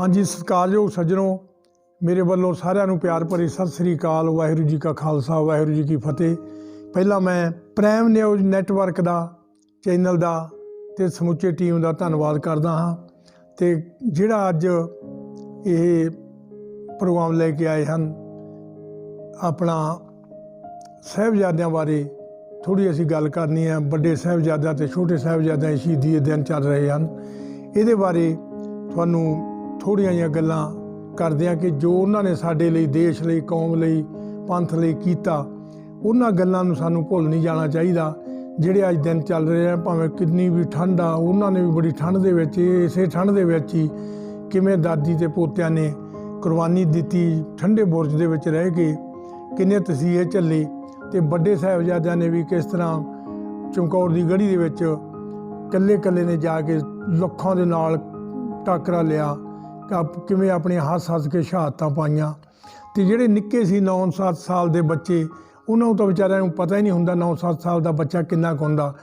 ਹਾਂਜੀ, ਸਤਿਕਾਰਯੋਗ ਸੱਜਣੋ, ਮੇਰੇ ਵੱਲੋਂ ਸਾਰਿਆਂ ਨੂੰ ਪਿਆਰ ਭਰੀ ਸਤਿ ਸ੍ਰੀ ਅਕਾਲ, ਵਾਹਿਗੁਰੂ ਜੀ ਕਾ ਖਾਲਸਾ, ਵਾਹਿਗੁਰੂ ਜੀ ਕੀ ਫਤਿਹ। ਪਹਿਲਾਂ ਮੈਂ ਪ੍ਰਾਈਮ ਨਿਊਜ਼ ਨੈਟਵਰਕ ਦਾ, ਚੈਨਲ ਦਾ ਤੇ ਸਮੁੱਚੇ ਟੀਮ ਦਾ ਧੰਨਵਾਦ ਕਰਦਾ ਹਾਂ ਤੇ ਜਿਹੜਾ ਅੱਜ ਇਹ ਪ੍ਰੋਗਰਾਮ ਲੈ ਕੇ ਆਏ ਹਨ, ਆਪਣਾ ਸਾਹਿਬਜ਼ਾਦਿਆਂ ਬਾਰੇ ਥੋੜੀ ਅਸੀਂ ਗੱਲ ਕਰਨੀ ਹੈ। ਵੱਡੇ ਸਾਹਿਬਜ਼ਾਦਿਆਂ ਤੇ ਛੋਟੇ ਸਾਹਿਬਜ਼ਾਦਿਆਂ ਸ਼ਹੀਦੀ ਦੇ ਦਿਨ ਚੱਲ ਰਹੇ ਹਨ। ਇਹਦੇ ਬਾਰੇ ਤੁਹਾਨੂੰ ਥੋੜੀਆਂ ਜਿਹੀਆਂ ਗੱਲਾਂ ਕਰਦੇ ਹਾਂ ਕਿ ਜੋ ਉਹਨਾਂ ਨੇ ਸਾਡੇ ਲਈ, ਦੇਸ਼ ਲਈ, ਕੌਮ ਲਈ, ਪੰਥ ਲਈ ਕੀਤਾ, ਉਹਨਾਂ ਗੱਲਾਂ ਨੂੰ ਸਾਨੂੰ ਭੁੱਲ ਨਹੀਂ ਜਾਣਾ ਚਾਹੀਦਾ। ਜਿਹੜੇ ਅੱਜ ਦਿਨ ਚੱਲ ਰਹੇ ਆ, ਭਾਵੇਂ ਕਿੰਨੀ ਵੀ ਠੰਡ ਆ, ਉਹਨਾਂ ਨੇ ਵੀ ਬੜੀ ਠੰਡ ਦੇ ਵਿੱਚ, ਇਸੇ ਠੰਡ ਦੇ ਵਿੱਚ ਹੀ ਕਿਵੇਂ ਦਾਦੀ ਤੇ ਪੋਤਿਆਂ ਨੇ ਕੁਰਬਾਨੀ ਦਿੱਤੀ, ਠੰਡੇ ਬੁਰਜ ਦੇ ਵਿੱਚ ਰਹਿ ਕੇ ਕਿੰਨੇ ਤਸੀਹੇ ਝੱਲੇ ਤੇ ਵੱਡੇ ਸਾਹਿਬਜ਼ਾਦਿਆਂ ਨੇ ਵੀ ਕਿਸ ਤਰ੍ਹਾਂ ਚਮਕੌਰ ਦੀ ਗੜੀ ਦੇ ਵਿੱਚ ਕੱਲੇ ਕੱਲੇ ਨੇ ਜਾ ਕੇ ਲੱਖਾਂ ਦੇ ਨਾਲ ਟਾਕਰਾ ਲਿਆ। ਕਿਵੇਂ ਆਪਣੇ ਹੱਸ ਹੱਸ ਕੇ ਸ਼ਹਾਦਤਾਂ ਪਾਈਆਂ। ਤੇ ਜਿਹੜੇ ਨਿੱਕੇ ਸੀ 9-7 ਸਾਲ ਦੇ ਬੱਚੇ, ਉਹਨਾਂ ਨੂੰ ਤਾਂ ਵਿਚਾਰਿਆਂ ਨੂੰ ਪਤਾ ਹੀ ਨਹੀਂ ਹੁੰਦਾ 9-7 ਸਾਲ ਦਾ ਬੱਚਾ ਕਿੰਨਾ ਕੁ ਹੁੰਦਾ।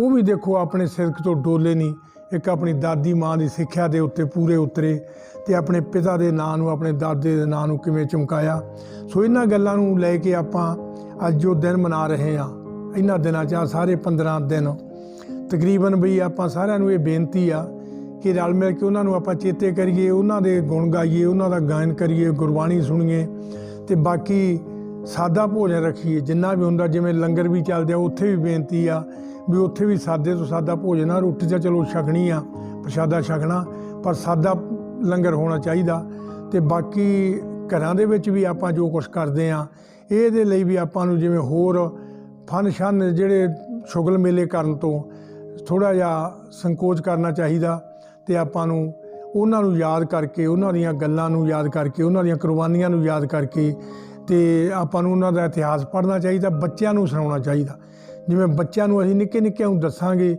ਉਹ ਵੀ ਦੇਖੋ ਆਪਣੇ ਸਿਰਕ ਤੋਂ ਡੋਲੇ ਨਹੀਂ। ਇੱਕ ਆਪਣੀ ਦਾਦੀ ਮਾਂ ਦੀ ਸਿੱਖਿਆ ਦੇ ਉੱਤੇ ਪੂਰੇ ਉਤਰੇ ਤੇ ਆਪਣੇ ਪਿਤਾ ਦੇ ਨਾਂ ਨੂੰ, ਆਪਣੇ ਦਾਦੇ ਦੇ ਨਾਂ ਨੂੰ ਕਿਵੇਂ ਚਮਕਾਇਆ। ਸੋ ਇਹਨਾਂ ਗੱਲਾਂ ਨੂੰ ਲੈ ਕੇ ਆਪਾਂ ਅੱਜ ਜੋ ਦਿਨ ਮਨਾ ਰਹੇ ਆ ਇਹਨਾਂ ਦਿਨਾਂ 'ਚ ਆਹ ਸਾਰੇ 15 ਦਿਨ। ਤਕਰੀਬਨ ਵੀ ਆਪਾਂ ਸਾਰਿਆਂ ਨੂੰ ਇਹ ਬੇਨਤੀ ਆ ਕਿ ਰਲ ਮਿਲ ਕੇ ਉਹਨਾਂ ਨੂੰ ਆਪਾਂ ਚੇਤੇ ਕਰੀਏ, ਉਹਨਾਂ ਦੇ ਗੁਣ ਗਾਈਏ, ਉਹਨਾਂ ਦਾ ਗਾਇਨ ਕਰੀਏ, ਗੁਰਬਾਣੀ ਸੁਣੀਏ ਤੇ ਬਾਕੀ ਸਾਦਾ ਭੋਜਨ ਰੱਖੀਏ, ਜਿੰਨਾ ਵੀ ਹੁੰਦਾ, ਜਿਵੇਂ ਲੰਗਰ ਵੀ ਚੱਲਦੇ ਆ, ਉੱਥੇ ਵੀ ਬੇਨਤੀ ਆ ਵੀ ਉੱਥੇ ਵੀ ਸਾਦੇ ਤੋਂ ਸਾਦਾ ਭੋਜਨ ਆ, ਰੋਟੀ ਤਾਂ ਚਲੋ ਛਕਣੀ ਆ, ਪ੍ਰਸ਼ਾਦਾ ਛਕਣਾ, ਪਰ ਸਾਦਾ ਲੰਗਰ ਹੋਣਾ ਚਾਹੀਦਾ ਤੇ ਬਾਕੀ ਘਰਾਂ ਦੇ ਵਿੱਚ ਵੀ ਆਪਾਂ ਜੋ ਕੁਝ ਕਰਦੇ ਆ, ਇਹਦੇ ਲਈ ਵੀ ਆਪਾਂ ਨੂੰ ਜਿਵੇਂ ਹੋਰ ਫਨ ਸ਼ਨ ਜਿਹੜੇ ਸ਼ੁਗਲ ਮੇਲੇ ਕਰਨ ਤੋਂ ਥੋੜਾ ਜਿਹਾ ਸੰਕੋਚ ਕਰਨਾ ਚਾਹੀਦਾ ਤੇ ਆਪਾਂ ਨੂੰ ਉਹਨਾਂ ਨੂੰ ਯਾਦ ਕਰਕੇ, ਉਹਨਾਂ ਦੀਆਂ ਗੱਲਾਂ ਨੂੰ ਯਾਦ ਕਰਕੇ, ਉਹਨਾਂ ਦੀਆਂ ਕੁਰਬਾਨੀਆਂ ਨੂੰ ਯਾਦ ਕਰਕੇ ਤੇ ਆਪਾਂ ਨੂੰ ਉਹਨਾਂ ਦਾ ਇਤਿਹਾਸ ਪੜ੍ਹਨਾ ਚਾਹੀਦਾ, ਬੱਚਿਆਂ ਨੂੰ ਸੁਣਾਉਣਾ ਚਾਹੀਦਾ। ਜਿਵੇਂ ਬੱਚਿਆਂ ਨੂੰ ਅਸੀਂ ਨਿੱਕੇ ਨਿੱਕਿਆਂ ਨੂੰ ਦੱਸਾਂਗੇ,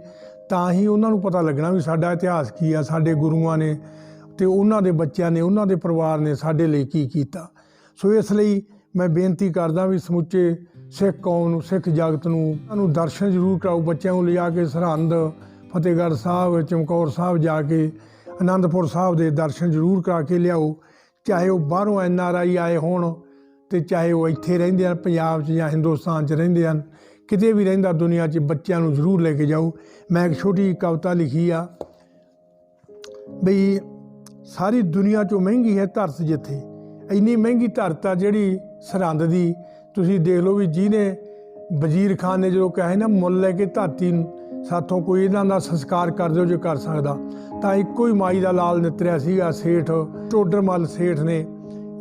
ਤਾਂ ਹੀ ਉਹਨਾਂ ਨੂੰ ਪਤਾ ਲੱਗਣਾ ਵੀ ਸਾਡਾ ਇਤਿਹਾਸ ਕੀ ਆ, ਸਾਡੇ ਗੁਰੂਆਂ ਨੇ ਤੇ ਉਹਨਾਂ ਦੇ ਬੱਚਿਆਂ ਨੇ, ਉਹਨਾਂ ਦੇ ਪਰਿਵਾਰ ਨੇ ਸਾਡੇ ਲਈ ਕੀ ਕੀਤਾ। ਸੋ ਇਸ ਲਈ ਮੈਂ ਬੇਨਤੀ ਕਰਦਾ ਵੀ ਸਮੁੱਚੇ ਸਿੱਖ ਕੌਮ ਨੂੰ, ਸਿੱਖ ਜਗਤ ਨੂੰ, ਉਹਨੂੰ ਦਰਸ਼ਨ ਜ਼ਰੂਰ ਕਰਾਓ, ਬੱਚਿਆਂ ਨੂੰ ਲਿਜਾ ਕੇ ਸਰਹੰਦ ਫਤਿਹਗੜ੍ਹ ਸਾਹਿਬ ਚਮਕੌਰ ਸਾਹਿਬ ਜਾ ਕੇ ਆਨੰਦਪੁਰ ਸਾਹਿਬ ਦੇ ਦਰਸ਼ਨ ਜ਼ਰੂਰ ਕਰਾ ਕੇ ਲਿਆਓ। ਚਾਹੇ ਉਹ ਬਾਹਰੋਂ ਐਨ ਆਰ ਆਈ ਆਏ ਹੋਣ ਤੇ ਚਾਹੇ ਉਹ ਇੱਥੇ ਰਹਿੰਦੇ ਹਨ, ਪੰਜਾਬ 'ਚ ਜਾਂ ਹਿੰਦੁਸਤਾਨ 'ਚ ਰਹਿੰਦੇ ਹਨ, ਕਿਤੇ ਵੀ ਰਹਿੰਦਾ ਦੁਨੀਆ 'ਚ ਬੱਚਿਆਂ ਨੂੰ ਜ਼ਰੂਰ ਲੈ ਕੇ ਜਾਓ। ਮੈਂ ਇੱਕ ਛੋਟੀ ਕਵਿਤਾ ਲਿਖੀ ਆ ਬਈ, ਸਾਰੀ ਦੁਨੀਆ 'ਚੋਂ ਮਹਿੰਗੀ ਹੈ ਧਰਤ ਜਿੱਥੇ। ਇੰਨੀ ਮਹਿੰਗੀ ਧਰਤ ਆ ਜਿਹੜੀ ਸਰਹੰਦ ਦੀ। ਤੁਸੀਂ ਦੇਖ ਲਓ ਵੀ ਜਿਹਨੇ ਵਜ਼ੀਰ ਖਾਨ ਨੇ ਜਦੋਂ ਕਹੇ ਨਾ, ਮੁੱਲ ਲੈ ਕੇ ਧਰਤੀ ਸਾਥੋਂ ਕੋਈ ਇਹਨਾਂ ਦਾ ਸੰਸਕਾਰ ਕਰ ਦਿਓ ਜੇ ਕਰ ਸਕਦਾ। ਤਾਂ ਇੱਕੋ ਹੀ ਮਾਈ ਦਾ ਲਾਲ ਨਿਤਰਿਆ ਸੀਗਾ, ਸੇਠ, ਟੋਡਰਮਲ ਸੇਠ ਨੇ।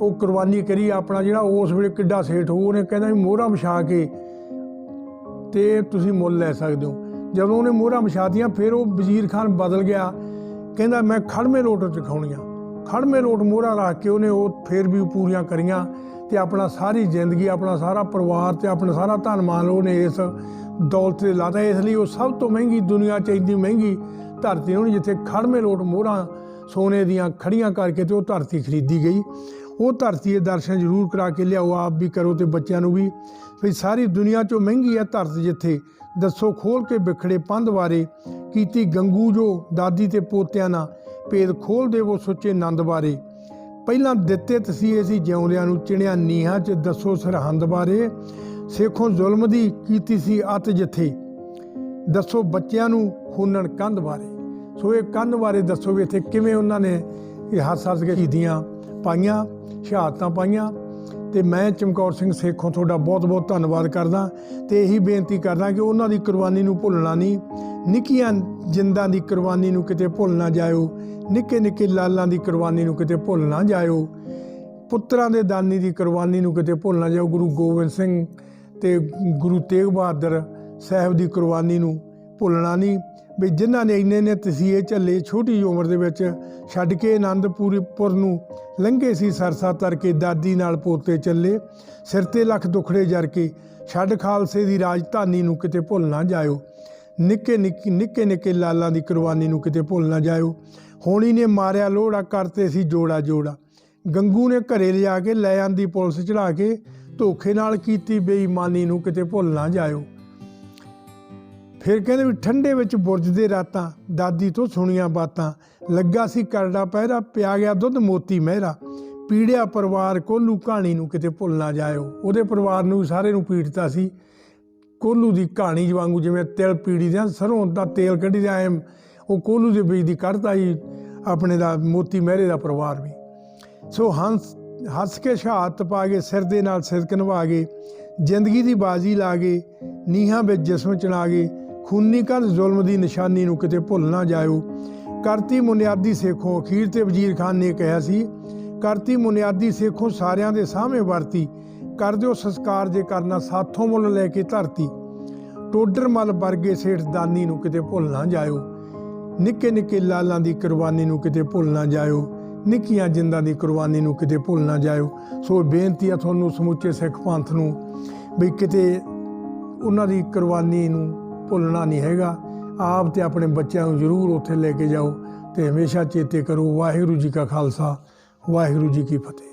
ਉਹ ਕੁਰਬਾਨੀ ਕਰੀ ਆਪਣਾ ਜਿਹੜਾ ਉਸ ਵੇਲੇ ਕਿੱਡਾ ਸੇਠ ਹੋ ਉਹਨੇ ਕਹਿੰਦਾ ਵੀ ਮੋਹਰਾਂ ਵਿਛਾ ਕੇ ਤੇ ਤੁਸੀਂ ਮੁੱਲ ਲੈ ਸਕਦੇ ਹੋ। ਜਦੋਂ ਉਹਨੇ ਮੋਹਰਾਂ ਵਿਛਾਤੀਆਂ, ਫਿਰ ਉਹ ਵਜ਼ੀਰ ਖਾਨ ਬਦਲ ਗਿਆ। ਕਹਿੰਦਾ, ਮੈਂ ਖੜਮੇ ਲੋਟ ਚਖਾਉਣੀਆਂ ਖੜਮੇ ਲੋਟ ਮੋਹਰਾ ਰੱਖ ਕੇ ਉਹਨੇ ਉਹ ਫਿਰ ਵੀ ਪੂਰੀਆਂ ਕਰੀਆਂ ਤੇ ਆਪਣਾ ਸਾਰੀ ਜ਼ਿੰਦਗੀ, ਆਪਣਾ ਸਾਰਾ ਪਰਿਵਾਰ ਤੇ ਆਪਣਾ ਸਾਰਾ ਧਨ ਮਾਨ ਉਹਨੇ ਇਸ ਦੌਲਤ ਤੇ ਲਾਦਾ ਇਸ ਲਈ ਉਹ ਸਭ ਤੋਂ ਮਹਿੰਗੀ ਦੁਨੀਆ 'ਚ ਇੰਨੀ ਮਹਿੰਗੀ ਧਰਤੀ ਉਹਨੇ ਜਿੱਥੇ ਖੜਮੇ ਲੋਟ ਮੋਹਰਾਂ ਸੋਨੇ ਦੀਆਂ ਖੜੀਆਂ ਕਰਕੇ ਤੇ ਉਹ ਧਰਤੀ ਖਰੀਦੀ ਗਈ। ਉਹ ਧਰਤੀ ਦੇ ਦਰਸ਼ਨ ਜ਼ਰੂਰ ਕਰਾ ਕੇ ਲਿਆਓ, ਆਪ ਵੀ ਕਰੋ ਤੇ ਬੱਚਿਆਂ ਨੂੰ ਵੀ। ਵੀ ਸਾਰੀ ਦੁਨੀਆ 'ਚੋਂ ਮਹਿੰਗੀ ਹੈ ਧਰਤੀ ਜਿੱਥੇ ਦੱਸੋ ਖੋਲ ਕੇ ਵਿਖੜੇ ਪੰਧ ਬਾਰੇ ਕੀਤੀ ਗੰਗੂ ਜੋ ਦਾਦੀ ਤੇ ਪੋਤਿਆਂ ਨਾਲ ਭੇਦ ਖੋਲ ਦੇਵੋ ਸੁੱਚੇ ਆਨੰਦ ਬਾਰੇ। ਪਹਿਲਾਂ ਦਿੱਤੇ ਤਸੀਹੇ ਸੀ ਜਿਉਂਦਿਆਂ ਨੂੰ, ਚਿਣਿਆ ਨੀਹਾਂ 'ਚ ਦੱਸੋ ਸਰਹੰਦ ਬਾਰੇ। ਸੇਖੋਂ ਜ਼ੁਲਮ ਦੀ ਕੀਤੀ ਸੀ ਅਤ ਜਿੱਥੇ। ਦੱਸੋ ਬੱਚਿਆਂ ਨੂੰ ਖੂਨਣ ਕੰਧ ਬਾਰੇ। ਸੋ ਇਹ ਕੰਧ ਬਾਰੇ ਦੱਸੋ ਵੀ ਇੱਥੇ ਕਿਵੇਂ ਉਹਨਾਂ ਨੇ ਇਹ ਹੱਸ ਹੱਸ ਕੇ ਸ਼ਹੀਦੀਆਂ ਪਾਈਆਂ, ਸ਼ਹਾਦਤਾਂ ਪਾਈਆਂ। ਤੇ ਮੈਂ ਚਮਕੌਰ ਸਿੰਘ ਸੇਖੋਂ ਤੁਹਾਡਾ ਬਹੁਤ-ਬਹੁਤ ਧੰਨਵਾਦ ਕਰਦਾ ਤੇ ਇਹੀ ਬੇਨਤੀ ਕਰਦਾ ਕਿ ਉਹਨਾਂ ਦੀ ਕੁਰਬਾਨੀ ਨੂੰ ਭੁੱਲਣਾ ਨਹੀਂ। ਨਿੱਕੀਆਂ ਜਿੰਦਾਂ ਦੀ ਕੁਰਬਾਨੀ ਨੂੰ ਕਿਤੇ ਭੁੱਲ ਨਾ ਜਾਇਓ ਨਿੱਕੇ ਨਿੱਕੇ ਲਾਲਾਂ ਦੀ ਕੁਰਬਾਨੀ ਨੂੰ ਕਿਤੇ ਭੁੱਲ ਨਾ ਜਾਇਓ। ਪੁੱਤਰਾਂ ਦੇ ਦਾਨੀ ਦੀ ਕੁਰਬਾਨੀ ਨੂੰ ਕਿਤੇ ਭੁੱਲ ਨਾ ਜਾਓ ਗੁਰੂ ਗੋਬਿੰਦ ਸਿੰਘ ਤੇ ਗੁਰੂ ਤੇਗ ਬਹਾਦਰ ਸਾਹਿਬ ਦੀ ਕੁਰਬਾਨੀ ਨੂੰ ਭੁੱਲਣਾ ਨਹੀਂ, ਵੀ ਜਿਨ੍ਹਾਂ ਨੇ ਇੰਨੇ ਨੇ ਤਸੀਹੇ ਝੱਲੇ ਛੋਟੀ ਉਮਰ ਦੇ ਵਿੱਚ ਛੱਡ ਕੇ ਆਨੰਦਪੁਰੀ ਪੁਰ ਨੂੰ ਲੰਘੇ ਸੀ ਸਰਸਾ ਤਰ ਕੇ, ਦਾਦੀ ਨਾਲ ਪੋਤੇ ਚੱਲੇ, ਸਿਰ ਤੇ ਲੱਖ ਦੁਖੜੇ ਜਰ ਕੇ, ਛੱਡ ਖਾਲਸੇ ਦੀ ਰਾਜਧਾਨੀ ਨੂੰ ਕਿਤੇ ਭੁੱਲ ਨਾ ਜਾਇਓ, ਨਿੱਕੇ ਨਿੱਕੇ ਨਿੱਕੇ ਨਿੱਕੇ ਲਾਲਾਂ ਦੀ ਕੁਰਬਾਨੀ ਨੂੰ ਕਿਤੇ ਭੁੱਲ ਨਾ ਜਾਇਓ। ਹੋਣੀ ਨੇ ਮਾਰਿਆ ਲੋੜਾ ਕਰਤੇ ਸੀ ਜੋੜਾ ਜੋੜਾ ਗੰਗੂ ਨੇ ਘਰੇ ਲਿਆ ਕੇ, ਲੈ ਆਂਦੀ ਪੁਲਿਸ ਚੜਾ ਕੇ ਧੋਖੇ ਨਾਲ ਕੀਤੀ ਬੇਈਮਾਨੀ ਨੂੰ ਕਿਤੇ ਭੁੱਲ ਨਾ ਜਾਇਓ। ਫਿਰ ਕਹਿੰਦੇ ਵੀ ਠੰਡੇ ਵਿੱਚ ਬੁਰਜ ਦੇ ਰਾਤਾਂ, ਦਾਦੀ ਤੋਂ ਸੁਣੀਆਂ ਬਾਤਾਂ, ਲੱਗਾ ਸੀ ਕਰੜਾ ਪਹਿਰਾ, ਪਿਆ ਗਿਆ ਦੁੱਧ ਮੋਤੀ ਮਹਿਰਾ। ਪੀੜਿਆ ਪਰਿਵਾਰ ਕੋਲੂ ਕਹਾਣੀ ਨੂੰ ਕਿਤੇ ਭੁੱਲ ਨਾ ਜਾਇਓ। ਉਹਦੇ ਪਰਿਵਾਰ ਨੂੰ ਵੀ ਸਾਰੇ ਨੂੰ ਪੀੜਤਾ ਸੀ। ਕੋਲੂ ਦੀ ਕਹਾਣੀ ਵਾਂਗੂ ਜਿਵੇਂ ਤਿਲ ਪੀੜੀ ਦੇ ਸਰੋਂ ਦਾ ਤੇਲ ਕੱਢੀ ਦਾ ਐ ਉਹ ਕੋਲੂ ਦੇ ਬੀਜ ਦੀ ਕੱਢਦਾ ਹੀ ਆਪਣੇ ਦਾ ਮੋਤੀ ਮਹਿਰੇ ਦਾ ਪਰਿਵਾਰ ਵੀ। ਸੋ ਹੰਸ ਹੱਸ ਕੇ ਸ਼ਹਾਦਤ ਪਾ ਕੇ, ਸਿਰ ਦੇ ਨਾਲ ਸਿਰ ਨਿਭਾ ਗਏ ਜ਼ਿੰਦਗੀ ਦੀ ਬਾਜ਼ੀ ਲਾ ਗਏ ਨੀਹਾਂ ਵਿੱਚ ਜਿਸਮ ਚਣਾ ਗਏ ਖੂਨੀ ਕਦ ਜ਼ੁਲਮ ਦੀ ਨਿਸ਼ਾਨੀ ਨੂੰ ਕਿਤੇ ਭੁੱਲ ਨਾ ਜਾਇਓ। ਕਰਤੀ ਮੁਨਿਆਦੀ ਸੇਖੋਂ ਅਖੀਰ ਤੇ ਵਜ਼ੀਰ ਖਾਨ ਨੇ ਕਿਹਾ ਸੀ, ਕਰਤੀ ਮੁਨਿਆਦੀ ਸੇਖੋਂ ਸਾਰਿਆਂ ਦੇ ਸਾਹਮਣੇ ਵਰਤੀ, ਕਰ ਦਿਓ ਸੰਸਕਾਰ ਜੇ ਕਰਨਾ ਸਾਥੋਂ ਮੁੱਲ ਲੈ ਕੇ ਧਰਤੀ। ਟੋਡਰ ਮਲ ਵਰਗੇ ਸੇਠ ਦਾਨੀ ਨੂੰ ਕਿਤੇ ਭੁੱਲ ਨਾ ਜਾਇਓ, ਨਿੱਕੇ ਨਿੱਕੇ ਲਾਲਾਂ ਦੀ ਕੁਰਬਾਨੀ ਨੂੰ ਕਿਤੇ ਭੁੱਲ ਨਾ ਜਾਇਓ। ਨਿੱਕੀਆਂ ਜਿੰਦਾਂ ਦੀ ਕੁਰਬਾਨੀ ਨੂੰ ਕਿਤੇ ਭੁੱਲ ਨਾ ਜਾਇਓ। ਸੋ ਬੇਨਤੀ ਆ ਤੁਹਾਨੂੰ ਸਮੁੱਚੇ ਸਿੱਖ ਪੰਥ ਨੂੰ ਵੀ ਕਿਤੇ ਉਹਨਾਂ ਦੀ ਕੁਰਬਾਨੀ ਨੂੰ ਭੁੱਲਣਾ ਨਹੀਂ ਹੈਗਾ। ਆਪ ਤੇ ਆਪਣੇ ਬੱਚਿਆਂ ਨੂੰ ਜ਼ਰੂਰ ਉੱਥੇ ਲੈ ਕੇ ਜਾਓ ਤੇ ਹਮੇਸ਼ਾ ਚੇਤੇ ਕਰੋ ਵਾਹਿਗੁਰੂ ਜੀ ਕਾ ਖਾਲਸਾ, ਵਾਹਿਗੁਰੂ ਜੀ ਕੀ ਫਤਿਹ।